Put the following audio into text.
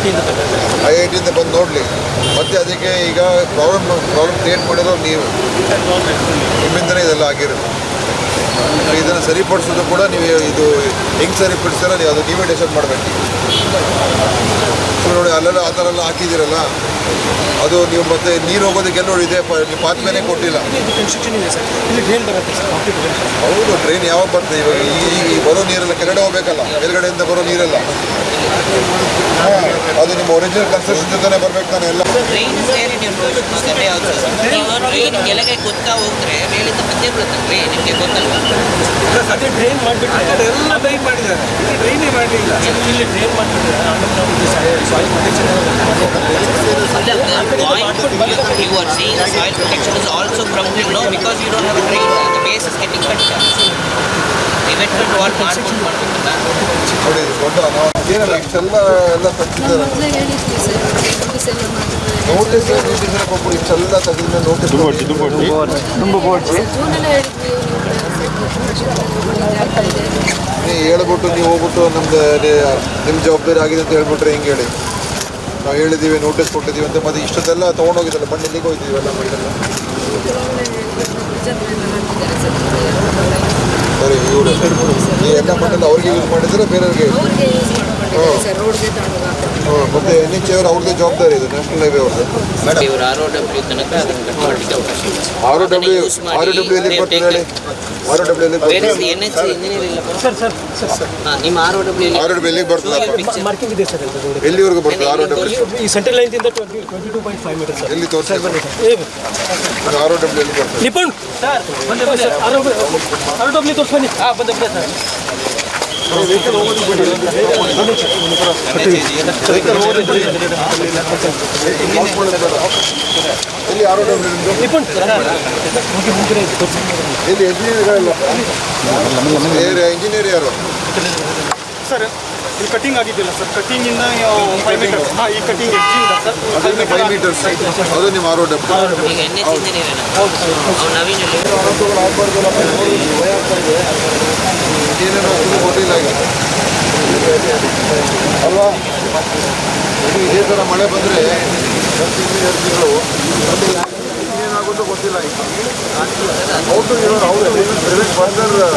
I I I ಟಿಯಿಂದ ಬಂದು ನೋಡಲಿ. ಮತ್ತೆ ಅದಕ್ಕೆ ಈಗ ಪ್ರಾಬ್ಲಮ್ ಪ್ರಾಬ್ಲಮ್ ಕ್ರಿಯೇಟ್ ಮಾಡಿರೋ ನೀವು. ನಿಮ್ಮಿಂದಲೇ ಇದೆಲ್ಲ ಆಗಿರೋದು ಇದನ್ನು ಸರಿಪಡಿಸೋದು ಕೂಡ ನೀವು ಇದು ಹೆಂಗೆ ಸರಿಪಡಿಸ್ತಾರ ನೀವು ಅದು ನೀವೇ ಡಿಸೈಡ್ ಮಾಡಬೇಕು. ನೋಡಿ ಅಲ್ಲೆಲ್ಲ ಆ ಥರ ಎಲ್ಲ ಹಾಕಿದ್ದೀರಲ್ಲ ಅದು ನೀವು ಮತ್ತೆ ನೀರು ಹೋಗೋದಕ್ಕೆ ನೋಡಿ ಇದೆ ನೀವು ಪಾತ್ವೇನೇ ಕೊಟ್ಟಿಲ್ಲ. ಹೌದು ಟ್ರೈನ್ ಯಾವಾಗ ಬರ್ತದೆ ಇವಾಗ? ಈ ಬರೋ ನೀರೆಲ್ಲ ಕೆಳಗಡೆ ಹೋಗ್ಬೇಕಲ್ಲ ಮೇಲ್ಗಡೆಯಿಂದ ಬರೋ ನೀರೆಲ್ಲ. ಅದು ನಿಮ್ಮ ಒರಿಜಿನಲ್ ಕನ್ಸ್ಟ್ರಕ್ಷನ್ ಜೊತೆ ಬರ್ಬೇಕು ತಾನೆ ಎಲ್ಲ ಟ್ರೈನ್ ಸೇರಿ. ನೀವು ಟ್ರೈನ್ ಕೆಳಗೆ ಗೊತ್ತಾ ಹೋದ್ರೆ ಮೇಲಿಂದ ಟ್ರೈನ್ ನಿಮಗೆ ಗೊತ್ತಲ್ಲ ಅದೇ ಡ್ರೈನ್ ಮಾಡ್ಬಿಟ್ಟು ಎಲ್ಲ ಡ್ರೈನ್ ಮಾಡಿದ್ದಾರೆ ಇಲ್ಲಿ ಡ್ರೈನೇ ಮಾಡಲಿಲ್ಲ ಇಲ್ಲಿ soil protection You are saying the soil protection is also crumbling now because you don't have a drain. The base is getting cut. Eventually wall ಮಾಡ್ಕೊಂಡು ಮಾಡ್ಬೇಕಲ್ಲ ನೋಡಿ ಇದು ದೊಡ್ಡ ಅನಾಹುತ ಏನಲ್ಲ ಇಷ್ಟೆಲ್ಲ ಎಲ್ಲ ತೆಗ್ದಿದ್ದಾರೆ. ನೋಟಿಸ್ ನೋಟಿಸ್ ನೋಟಿಸ್ ಎಲ್ಲ ಕೊಟ್ಬಿಟ್ಟು ಇಷ್ಟೆಲ್ಲ ತೆಗೆದ ಮೇಲೆ ನೋಟಿಸ್ ನೀವು ಹೇಳ್ಬಿಟ್ಟು ನೀವು ಹೋಗ್ಬಿಟ್ಟು ನಮ್ದು ನಿಮ್ಮ ಜವಾಬ್ದಾರಿ ಆಗಿದೆ ಅಂತ ಹೇಳ್ಬಿಟ್ರೆ ಹಿಂಗೆ ಹೇಳಿ? ನಾವು ಹೇಳಿದ್ದೀವಿ ನೋಟಿಸ್ ಕೊಟ್ಟಿದ್ದೀವಿ ಅಂತ ಮತ್ತೆ ಇಷ್ಟೊತ್ತೆಲ್ಲ ತೊಗೊಂಡೋಗಿದ್ದಲ್ಲ ಮಣ್ಣು ಎಲ್ಲಿಗೆ ನಾವು ಎಲ್ಲ ಮಣ್ಣೆಲ್ಲ ಸರ್ ಇವರು ಈ ಎಲ್ಲ ಮಣ್ಣೆಲ್ಲ ಅವ್ರಿಗೆ ಯೂಸ್ ಮಾಡಿದ್ರೆ ಬೇರೆಯವ್ರಿಗೆ ರೋಡ್ಗೆ ತಗೊಂಡು ಮತ್ತೆ ಎನ್ ಎಚ್ ಅವ್ರ ಅವ್ರದ್ದೇ ಜವಾಬ್ದಾರಿ ಇದೆ ನ್ಯಾಷನಲ್ ಹೈವೇ ಅವ್ರದ್ದು ಇವರು ಆರ್ ಒ ಡಬ್ಲ್ಯೂ ತನಕ ಅದನ್ನು ಕಟ್ ಮಾಡಲಿಕ್ಕೆ ಅವಕಾಶ ಇದೆ ಆರ್ ಅದನ್ನ ಡಬ್ಲ್ಯೂ ಎಲ್ಲಿ ಬರ್ತದೆ ಹೇಳಿ ಆರ್ ಡಬ್ಲ್ಯೂ ಎಲ್ಲಿ ಬೇರೆ ಎನ್ ಎಚ್ ಇಂಜಿನಿಯರ್ ಇಲ್ಲ ಸರ್ ಸರ್ ಸರ್ ಸರ್ ನಿಮ್ಮ R O W R W ಎಲ್ಲಿಗೆ ಬರ್ತದೆ ಮಾರ್ಕಿಂಗ್ ಇದೆ ಸರ್ ಎಲ್ಲಿವರೆಗೂ ಬರ್ತದೆ ಆರ್ ಡಬ್ಲ್ಯೂ ಈ ಸೆಂಟ್ರಲ್ ಲೈನ್ದಿಂದ ಇಂದ twenty two point five metre sir ಎಲ್ಲಿ ತೋರಿಸಿ ಏ ಆರ್ ಡಬ್ಲ್ಯೂ ಎಲ್ಲಿ ಬರ್ತದೆ ನಿಪುಣ್ ಸರ್ ಬಂದೆ ಸರ್ ಆರ್ ಡಬ್ಲ್ಯೂ ತೋರಿಸ್ಬನ್ನಿ ಹಾಂ ಬಂದೆ ಬಂದೆ ಸರ್ ಎಲ್ಲಿ ಆರ್ ಡಬ್ಲ್ಯೂ ಇಂಜಿನಿಯರ್ ಇಂಜಿನಿಯರ್ ಯಾರು? ಸರ್ ಇಲ್ಲಿ ಕಟಿಂಗ್ ಆಗಿದ್ದಿಲ್ಲ ಸರ್. ಕಟಿಂಗ್ ಇಂದ ಫೈವ್ ಮೀಟರ್ ಹಾ ಈ ಕಟಿಂಗ್ ಎಡ್ಜಿಂದ ಸರ್. ಅದರಿಂದ ಫೈವ್ ಮೀಟರ್ಸ್ ಅದು ನಿಮ್ಮ ಆರ್ ಡಬ್ಲ್ಯೂ ಈಗ ಎನ್ ಎಚ್ ಇಂಜಿನಿಯರ್ ಅವ್ನು ನವೀನ್ ಅಲ್ಲಿ ಏನೇನೋ ಗೊತ್ತಿಲ್ಲ ಈಗ ಅಲ್ವಾ? ಇದು ಥರ ಮಳೆ ಬಂದರೆ ತಿಂಗಳು ಏನಾಗುತ್ತೋ ಗೊತ್ತಿಲ್ಲ ಈಗ ಹೌದು, ಇವರು ಹೌದು ಪ್ರಿವೆಂಟ್ ಬಂದಿದ್ರು